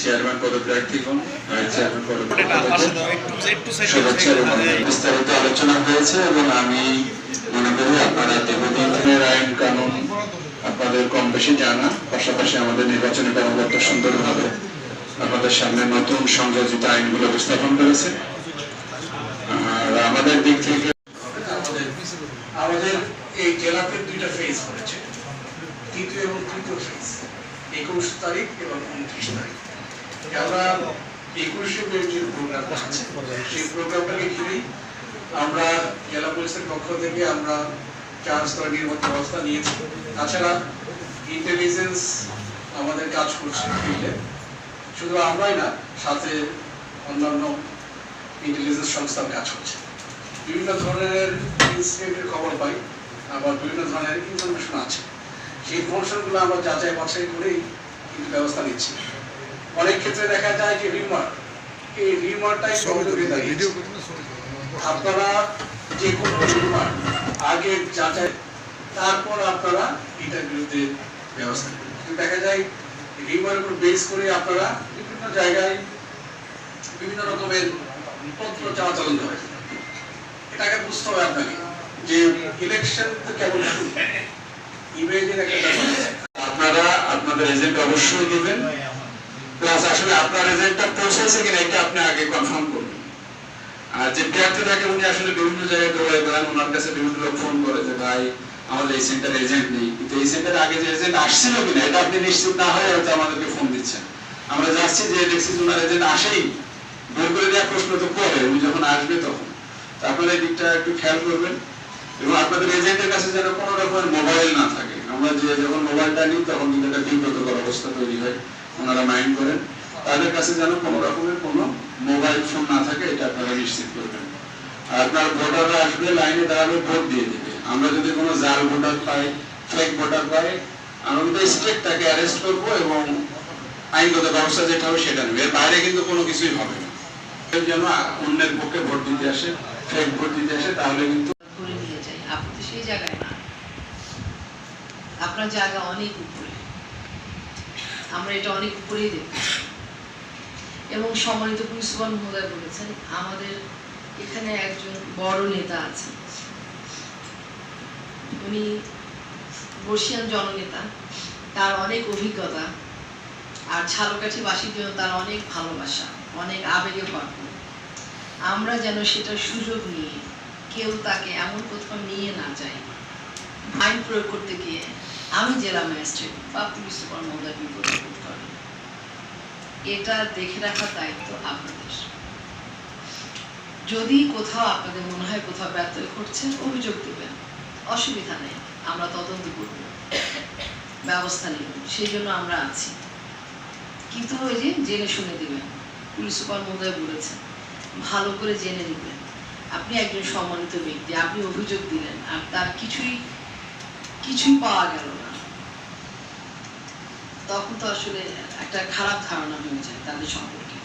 Chairman পদপ্রার্থীগণ chairman পদপ্রার্থী বিস্তারিত আলোচনা হয়েছে এবং আমি মনে করি আপনারা দীর্ঘদিনের আইন কানুন আপনাদের কম বেশি জানা পাশাপাশি আমাদের নির্বাচনী কর্মকর্তা সুন্দরভাবে আপনাদের সামনে নতুন সংযোজিত আইনগুলো উপস্থাপন করেছে। আর আমাদের দিক থেকে আমাদের আমাদের এই জেলাতে দুইটা ফেজ করেছে তৃতীয় এবং তৃতীয় ফেজ একুশ তারিখ এবং উনত্রিশ তারিখ। আমরা একুশে মে যে প্রোগ্রাম আছে সেই প্রোগ্রামটাকে ঘিরেই আমরা জেলা পুলিশের পক্ষ থেকে আমরা চার স্তর নিরাপত্তা ব্যবস্থা নিয়েছি। তাছাড়া ইন্টেলিজেন্স আমাদের কাজ করছে ফিল্ডে শুধু আমরাই না সাথে অন্যান্য ইন্টেলিজেন্স সংস্থার কাজ করছে। বিভিন্ন ধরনের ইনসিডেন্টের খবর পাই আবার বিভিন্ন ধরনের ইনফরমেশন আছে। সেই ইনফরমেশনগুলো আমরা যাচাই বাছাই করেই কিন্তু ব্যবস্থা নিচ্ছি। অনেক ক্ষেত্রে দেখা যায় যে রিমার এই রিমারটাই আপনারা যে কোনো রিমার আগে যাচাই তারপর আপনারা এটার বিরুদ্ধে ব্যবস্থা নেবেন। কিন্তু দেখা যায় রিমার উপর বেস করে আপনারা বিভিন্ন জায়গায় বিভিন্ন রকমের পত্র চলাচলন করে এটাকে বুঝতে হবে আপনাকে যে ইলেকশন তো কেবল আপনারা আপনাদের করে নিশ্চিত না হয়ে হয়তো আমাদেরকে ফোন দিচ্ছেন। আমরা যাচ্ছি যে দেখছি আসেই। বের করে দেওয়ার প্রশ্ন তো পরে উনি যখন আসবে তখন। তো আপনারা এই দিকটা একটু খেয়াল করবেন। এবং আপনাদের এজেন্টের কাছে যেন কোনো রকমের মোবাইল না থাকে। আমরা যে যখন মোবাইলটা নিই, তখন কিন্তু একটা বিব্রতকর অবস্থা তৈরি হয়। ওনারা মাইন্ড করেন। তাদের কাছে যেন কোনো রকমের কোনো মোবাইল ফোন না থাকে, এটা আপনারা নিশ্চিত করবেন। আর আপনার ভোটাররা আসবে, লাইনে দাঁড়াবে, ভোট দিয়ে দিবে। আমরা যদি কোনো জাল ভোটার পাই ফেক ভোটার পাই, আমরা কিন্তু তাকে অ্যারেস্ট করব এবং আইনগত ব্যবস্থা যেটা হবে সেটা নেবে। এর বাইরে কিন্তু কোনো কিছুই হবে না। যেন অন্যের পক্ষে ভোট দিতে আসে ফেক ভোট দিতে আসে, তাহলে কিন্তু আপনি তো সেই জায়গায় না। আপনার জায়গা অনেক উপরে। আমরা এটা অনেক উপরেই দেখছি। এবং সম্মানিত পুলিশ মহোদয় বলেছেন, আমাদের এখানে একজন বড় নেতা আছেন। উনি বর্ষিয়ান জননেতা। তার অনেক অভিজ্ঞতা আর ঝালকাঠিবাসীর জন্য তার অনেক ভালোবাসা, অনেক আবেগে ভরপুর। আমরা যেন সেটার সুযোগ নিয়ে কেউ তাকে এমন কোথাও নিয়ে না যায়। আইন প্রয়োগ করতে গিয়ে আমি জেলা ম্যাজিস্ট্রেট বা পুলিশ সুপার মহোদয় বিপদে বোধ করেন এটা দেখে রাখার দায়িত্ব আপনাদের। যদি কোথাও আপনাদের মনে হয় কোথাও ব্যর্থ ঘটছে, অভিযোগ দেবেন। অসুবিধা নেই, আমরা তদন্ত করব। ব্যবস্থা নেব, সেই জন্য আমরা আছি। কিন্তু ওই যে জেনে শুনে দিবেন, পুলিশ সুপার মহোদয় বলেছেন ভালো করে জেনে নিবেন। আপনি একজন সম্মানিত ব্যক্তি, আপনি অভিযোগ দিলেন, আর তার কিছুই কিছুই পাওয়া গেল না। তখন তো আসলে একটা খারাপ ধারণা হয়ে যায় তাদের সম্পর্কে।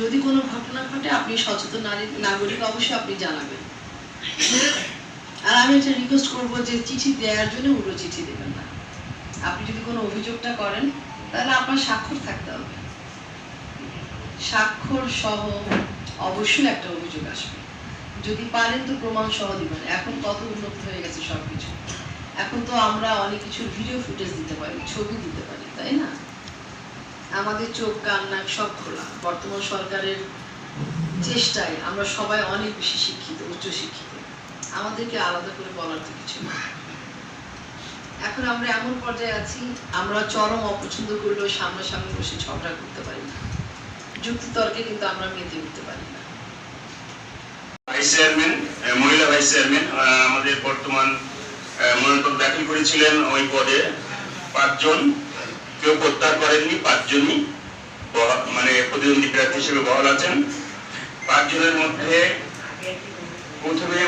যদি কোনো ঘটনা ঘটে, আপনি সচেতন নারী, নাগরিক, অবশ্যই আপনি জানাবেন। আর আমি একটা রিকোয়েস্ট করব যে চিঠি দেওয়ার জন্য উল্টো চিঠি দেবেন না। আপনি যদি কোনো অভিযোগটা করেন, তাহলে আপনার স্বাক্ষর থাকতে হবে। স্বাক্ষর সহ অবশ্যই একটা অভিযোগ আসবে। যদি পারেন তো প্রমাণ সহ দিবেন। এখন কত উন্নত হয়ে গেছে সবকিছু। এখন তো আমরা অনেক কিছু ভিডিও ফুটেজ দিতে পারি, ছবি দিতে পারি, তাই না? আমাদের চোখ, কান, নাক সব খোলা। বর্তমান সরকারের চেষ্টায় আমরা সবাই অনেক বেশি শিক্ষিত, উচ্চ শিক্ষিত। আমাদেরকে আলাদা করে বলার তো কিছু না এখন আমরা এমন পর্যায়ে আছি, আমরা চরম অপছন্দ করলেও সামনাসামনি বসে ঝগড়া করতে পারি না। যুক্তি তর্কে কিন্তু আমরা মেতে উঠতে পারি না। ভাইস চেয়ারম্যান মহিলা ভাইস চেয়ারম্যান আমাদের বর্তমান মনোনয়ন দাখিল করেছিলেন ওই পদে। পাঁচজন, কেউ প্রত্যাহার করেননি, পাঁচজনই মানে প্রতিদ্বন্দ্বী প্রার্থী হিসেবে বহাল আছেন। পাঁচজনের মধ্যে প্রথমে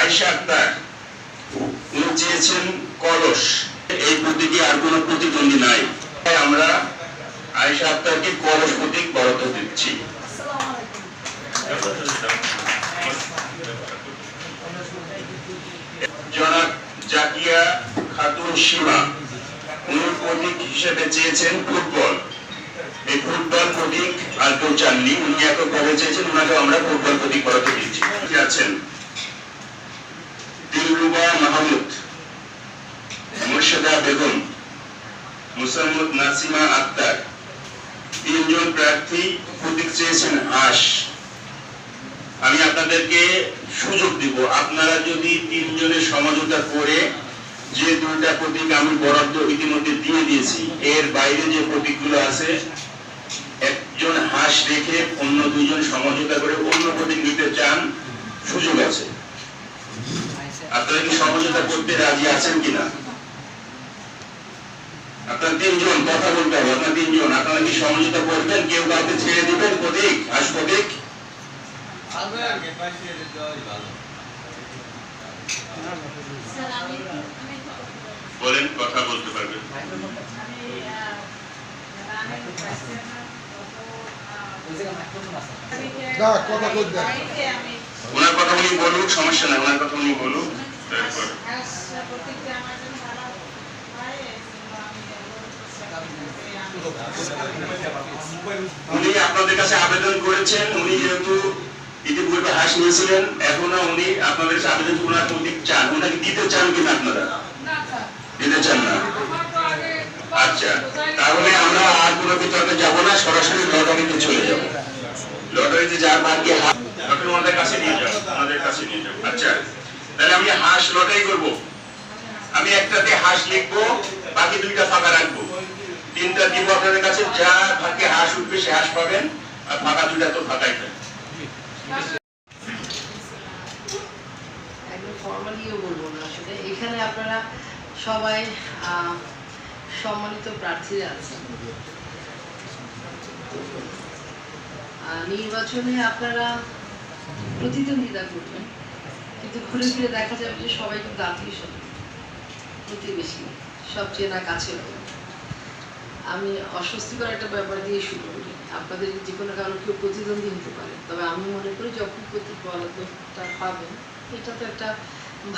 আয়েশা আক্তার, উনি চেয়েছেন কলস। এই প্রতীকে আর কোনো প্রতিদ্বন্দ্বী নাই। আমরা আক্তারকে কলস প্রতীক বরাদ্দ দিচ্ছি জনাব জাকিয়া খাতুন সীমা, উনি প্রতীক হিসেবে চেয়েছেন ফুটবল। এই ফুটবল প্রতীক আর কেউ চাননি, উনি এককভাবে চেয়েছেন ওনাকে আমরা ফুটবল প্রতীক করাতে দিচ্ছি আছেন দিলরুবা মাহমুদ, মুর্শিদা বেগম, মুসাম্মদ নাসিমা আক্তার তিনজন প্রার্থী প্রতীক চেয়েছেন হাঁস আমি আপনাদেরকে সুযোগ দিব। আপনারা যদি তিনজনের সমঝোতা করে যে দুইটা প্রতীক আমি বরাদ্দ ইতিমধ্যে দিয়ে দিয়েছি, এর বাইরে যে প্রতীকগুলো আছে, একজন হাঁস রেখে অন্য দুইজন সমঝোতা করে অন্য প্রতীক নিতে চান, সুযোগ আছে। আপনারা কি সমঝোতা করতে রাজি আছেন কিনা? আপনার তিনজন কথা বলতে হবে আপনার তিনজন। আপনারা কি সমঝোতা করবেন? কেউ কাউকে ছেড়ে দিবেন? প্রতীক হাঁস প্রতীক। বলেন কথা বলতে পারবেন। ওনার কথা উনি বলুক সমস্যা নাই ওনার কথা উনি বলুক তারপর হাঁস প্রত্যেকটা আমার জন্য ভালো হয় কিংবা আমি উনি আপনাদের কাছে আবেদন করেছেন, উনি যেহেতু ইতিপূর্বে নিয়েছিলেন উনি আপনাদের কাছে আবেদন চান। ওনাকে দিতে চান কিনা আপনারা? দিতে চান না। আচ্ছা তাহলে আমরা আর কোনো বিতর্কে যাব না, সরাসরি লটারিতে চলে যাব। লটারিতে যার কাছে নিয়ে যাও, আমাদের কাছে নিয়ে যাও। আচ্ছা তাহলে আমি হাঁস লটারি করব। আমি একটাতে হাঁস লিখব, বাকি দুইটা ফাঁকা রাখব। তিনটা দিব আপনাদের কাছে যা ভাগ্যে হাঁস উঠবে, সে হাঁস পাবেন। আর ফাঁকা দুইটা তো ফাঁকাই বলব না এখানে আপনারা সবাই সম্মানিত প্রার্থীরা আছেন। নির্বাচনে আপনারা প্রতিদ্বন্দ্বিতা করবেন। কিন্তু ঘুরে ফিরে দেখা যাবে যে সবাই কিন্তু আত্মীয় প্রতিবেশী সব চেনা কাছে আমি অস্বস্তিকর একটা ব্যাপার দিয়ে শুরু করি। আপনাদের যে কোনো কারণে কেউ প্রতিদ্বন্দ্বী হতে পারে। তবে আমি মনে করি যখন বরাদ্দটা পাবেন, এটা তো একটা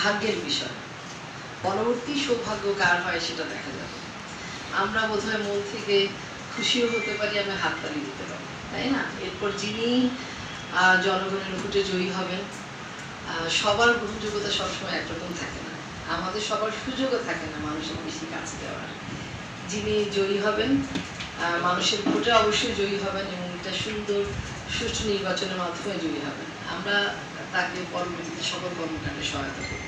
ভাগ্যের বিষয়। পরবর্তী সৌভাগ্য কার হয় সেটা দেখা যাবে। আমরা বোধহয় মন থেকে খুশিও হতে পারি, আমি হাততালি দিতে পারি, তাই না? এরপর যিনি জনগণের নিকটে জয়ী হবেন সবার গ্রহণযোগ্যতা সবসময় একরকম থাকে না। আমাদের সবার সুযোগও থাকে না মানুষের বেশি কাছে দেওয়ার। যিনি জয়ী হবেন মানুষের ভোটে অবশ্যই জয়ী হবেন এবং এটা সুন্দর, সুষ্ঠু নির্বাচনের মাধ্যমে জয়ী হবেন। আমরা তাকে পরবর্তীতে সকল কর্মকাণ্ডে সহায়তা করব।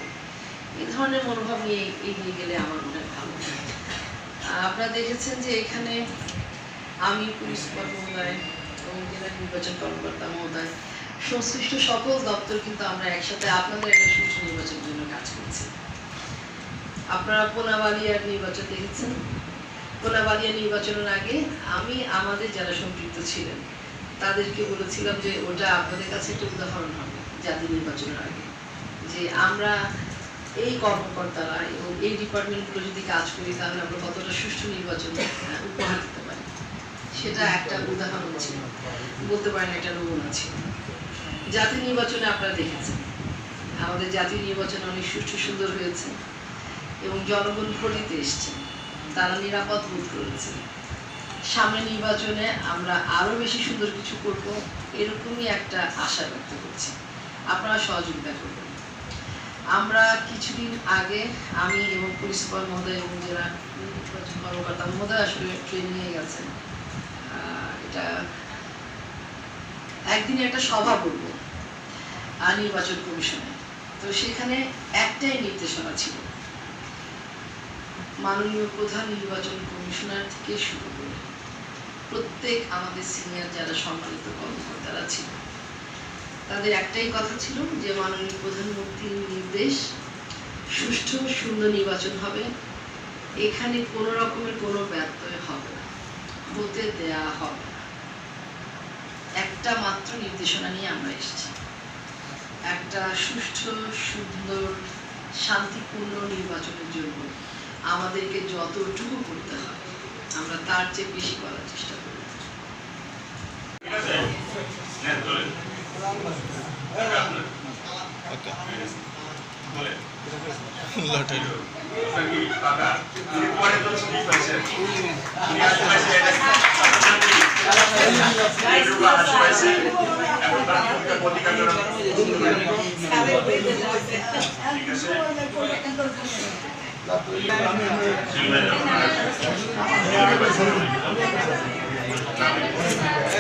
এই ধরনের মনোভাব নিয়ে এগিয়ে গেলে আমার মনে ভালো আপনারা দেখেছেন যে এখানে আমি পুলিশ সুপার মহোদয় এবং জেলা নির্বাচন কর্মকর্তা মহোদয় সংশ্লিষ্ট সকল দপ্তর কিন্তু আমরা একসাথে আপনাদের একটা সুষ্ঠু নির্বাচনের জন্য কাজ করছি। আপনারা পোনাবালিয়ার নির্বাচন দেখেছেন? কোলাবালিয়া নির্বাচনের আগে আমি আমাদের যারা সম্পৃক্ত ছিলেন, তাদেরকে বলেছিলাম যে ওটা আপনাদের কাছে একটা উদাহরণ হবে জাতীয় নির্বাচনের আগে। যে আমরা এই কর্মকর্তারা এবং এই ডিপার্টমেন্টগুলো যদি কাজ করি, তাহলে আমরা কতটা সুষ্ঠু নির্বাচন উপহার দিতে পারি? সেটা একটা উদাহরণ ছিল। বলতে পারেন একটা নমুনা ছিল। জাতীয় নির্বাচনে আপনারা দেখেছেন, আমাদের জাতীয় নির্বাচন অনেক সুষ্ঠু সুন্দর হয়েছে এবং জনগণ ভোট দিতে এসছে। তারা নিরাপদ বোধ করেছে সামনে নির্বাচনে আমরা আরও বেশি সুন্দর কিছু করব এরকমই একটা আশা ব্যক্ত করছি। আপনারা সহযোগিতা করবেন। আমরা কিছুদিন আগে আমি এবং পুলিশ সুপার মহোদয় এবং যারা নির্বাচন কর্মকর্তা মহোদয় আসলে ট্রেনিংয়ে গেছেন। এটা একদিনে একটা সভা করব নির্বাচন কমিশনে। তো সেখানে একটাই নির্দেশনা ছিল মাননীয় প্রধান নির্বাচন কমিশনার থেকে শুরু করে প্রত্যেক আমাদের সিনিয়র যারা সম্মানিত কর্মকর্তারা ছিল, তাদের একটাই কথা ছিল যে মাননীয় প্রধানমন্ত্রীর নির্দেশ সুষ্ঠু শূন্য নির্বাচন হবে। এখানে কোনো রকমের কোনো ব্যত্যয় হবে না হতে দেয়া হবে না। একটা মাত্র নির্দেশনা নিয়ে আমরা এসেছি। একটা সুষ্ঠু, সুন্দর, শান্তিপূর্ণ নির্বাচনের জন্য আমাদেরকে যতটুকু করতে হয় আমরা তার চেয়ে বেশি করার চেষ্টা করি ঠিক আছে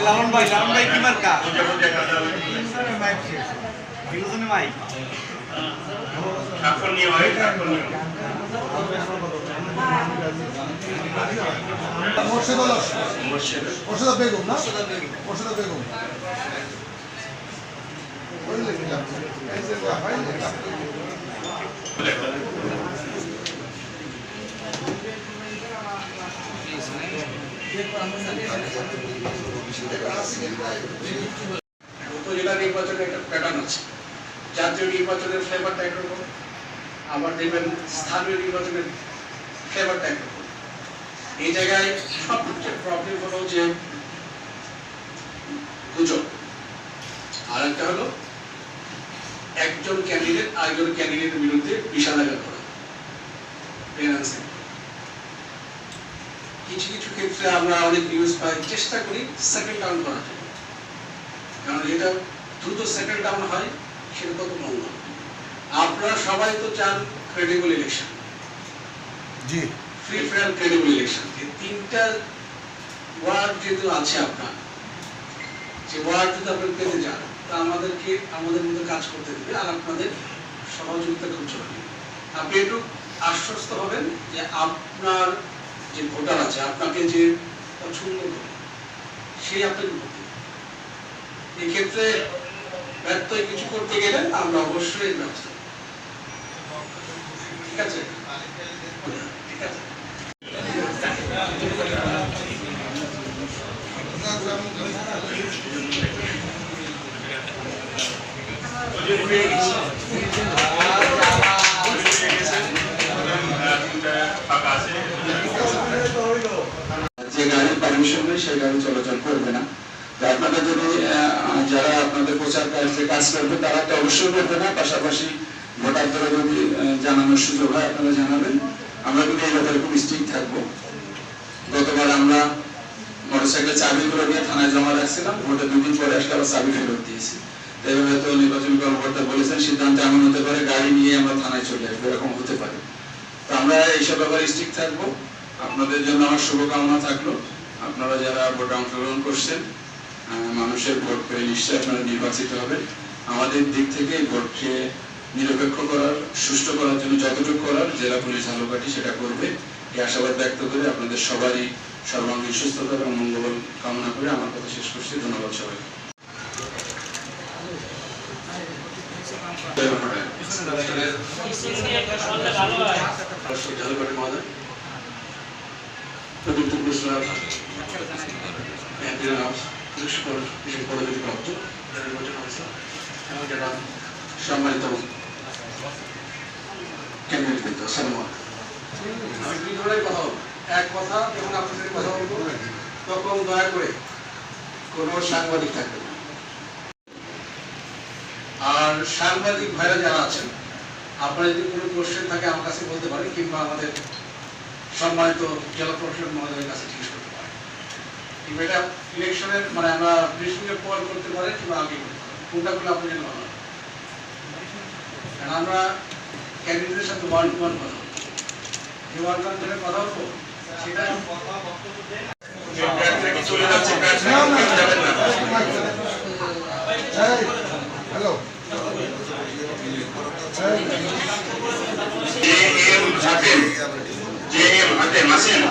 লালন ভাই লালন ভাই কি মার্কা। বিনোদনে মাই স্বাক্ষর বেগম না আপনি? এই যে হয় না? জাতীয় নির্বাচনের ফ্লেভারটা একরকম আবার দেখবেন স্থানীয় নির্বাচনের ফ্লেভারটা একরকম এই জায়গায় সবচেয়ে প্রবলেম হলো যে গুজব। আর একটা হলো একজন ক্যান্ডিডেট আরেকজন ক্যান্ডিডেটের বিরুদ্ধে বিষাদাঘাত করা। কিছু কিছু ক্ষেত্রে আমরা অনেক নিউজ পাই চেষ্টা করি সেকেন্ড ডাউন করার জন্য। কারণ এটা দ্রুত সেটেল ডাউন হয় সেটা তত মঙ্গল আপনারা সবাই তো চান ক্রেডিবল ইলেকশন জি। ফ্রি ফেয়ার ক্রেডিবল ইলেকশন যে তিনটা ওয়ার্ড যেহেতু আছে আপনার যে ওয়ার্ড যদি আপনি পেতে যান তা আমাদেরকে আমাদের মধ্যে কাজ করতে দেবে আর আপনাদের সহযোগিতা খুব জরুরি আপনি একটু আশ্বস্ত হবেন যে আপনার যে ভোটার আছে, আপনাকে যে পছন্দ করে, সেই আপনাকে ভোট এক্ষেত্রে ব্যর্থ কিছু করতে গেলে আমরা অবশ্যই ব্যবস্থা ঠিক আছে? আছে। ফাঁকা আছে যে গাড়ির পারমিশন গাড়ি চলাচল করবে না। তো আপনাদের যদি যারা আপনাদের প্রচার কার্যে কাজ করবে, তারা তো অবশ্যই করবে না। পাশাপাশি ভোটারদের যদি জানানোর সুযোগ হয়, আপনারা জানাবেন। আমরা কিন্তু এই ব্যাপারে খুব স্ট্রিক্ট থাকব। গতবার আমরা মোটরসাইকেল চাবিগুলো নিয়ে থানায় জমা রাখছিলাম। ভোটে দুদিন পরে আসলে আবার চাবি ফেরত দিয়েছি। এবার হয়তো নির্বাচন কর্মকর্তা বলেছেন, সিদ্ধান্ত এমন হতে পারে, গাড়ি নিয়ে আমরা থানায় চলে আসব, এরকম হতে পারে। তো আমরা এইসব ব্যাপারে স্ট্রিক্ট থাকব। আপনাদের জন্য আমার শুভকামনা থাকল। আপনারা যারা ভোটে অংশগ্রহণ করছেন মানুষের ভোট পেয়ে নিশ্চয়ই আপনারা নির্বাচিত হবেন আমাদের দিক থেকে ভোটকে নিরপেক্ষ করার সুষ্ঠু করার জন্য যতটুকু করার জেলা পুলিশ ভালো ঝালকাঠি সেটা করবে। এই আশাবাদ ব্যক্ত করে আপনাদের সবারই সর্বাঙ্গীন সুস্থতা এবং মঙ্গল কামনা করে আমার কথা শেষ করছি। ধন্যবাদ সবাইকে। দর্শক ঝালকাঠি তখন দয়া করে কোনো সাংবাদিক থাকবে আর সাংবাদিক ভাইরা যারা আছেন, আপনারা যদি কোনো কোশ্চেন থাকে আমার কাছে বলতে পারেন কিংবা আমাদের সম্মানিত জেলা প্রশাসক মহোদয়ের কাছে জিজ্ঞেস কিংবা এটা ইলেকশনের মানে আমরা ব্রিফিংয়ের পর করতে পারেন কিংবা আগে কোনটা করলে আপনার জন্য ভালো কারণ আমরা ক্যান্ডিডেটের সাথে ওয়ান টু ওয়ান কথা যে ওয়ান টু ওয়ান কথা বলব সেটা hello J M Hatem J M Hatem আছেন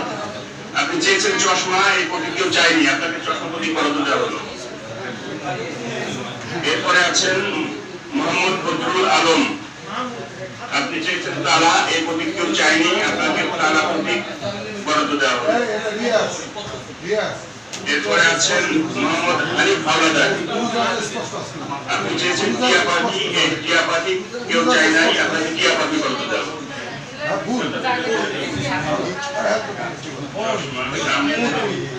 আপনি চেয়েছেন চশমা, এই প্রতীক কেউ চাইনি আপনাকে চশমা প্রতীক বরাদ্দ দেওয়া হলো? এরপরে আছেন মোহাম্মদ বদরুল আলম। আপনি চেয়েছেন তালা, এই প্রতীক কেউ চাইনি আপনাকে তালা প্রতীক বরাদ্দ দেওয়া হলো। এরপরে আছেন মোহাম্মদ হানিফ হাওলাদার আপনি চেয়েছেন টিয়া পাখি এই টিয়া পাখি কেউ চাই নাই, আপনাকে টিয়া পাখি বরাদ্দ দেওয়া হলো। হ্যাঁ ভুল সামনে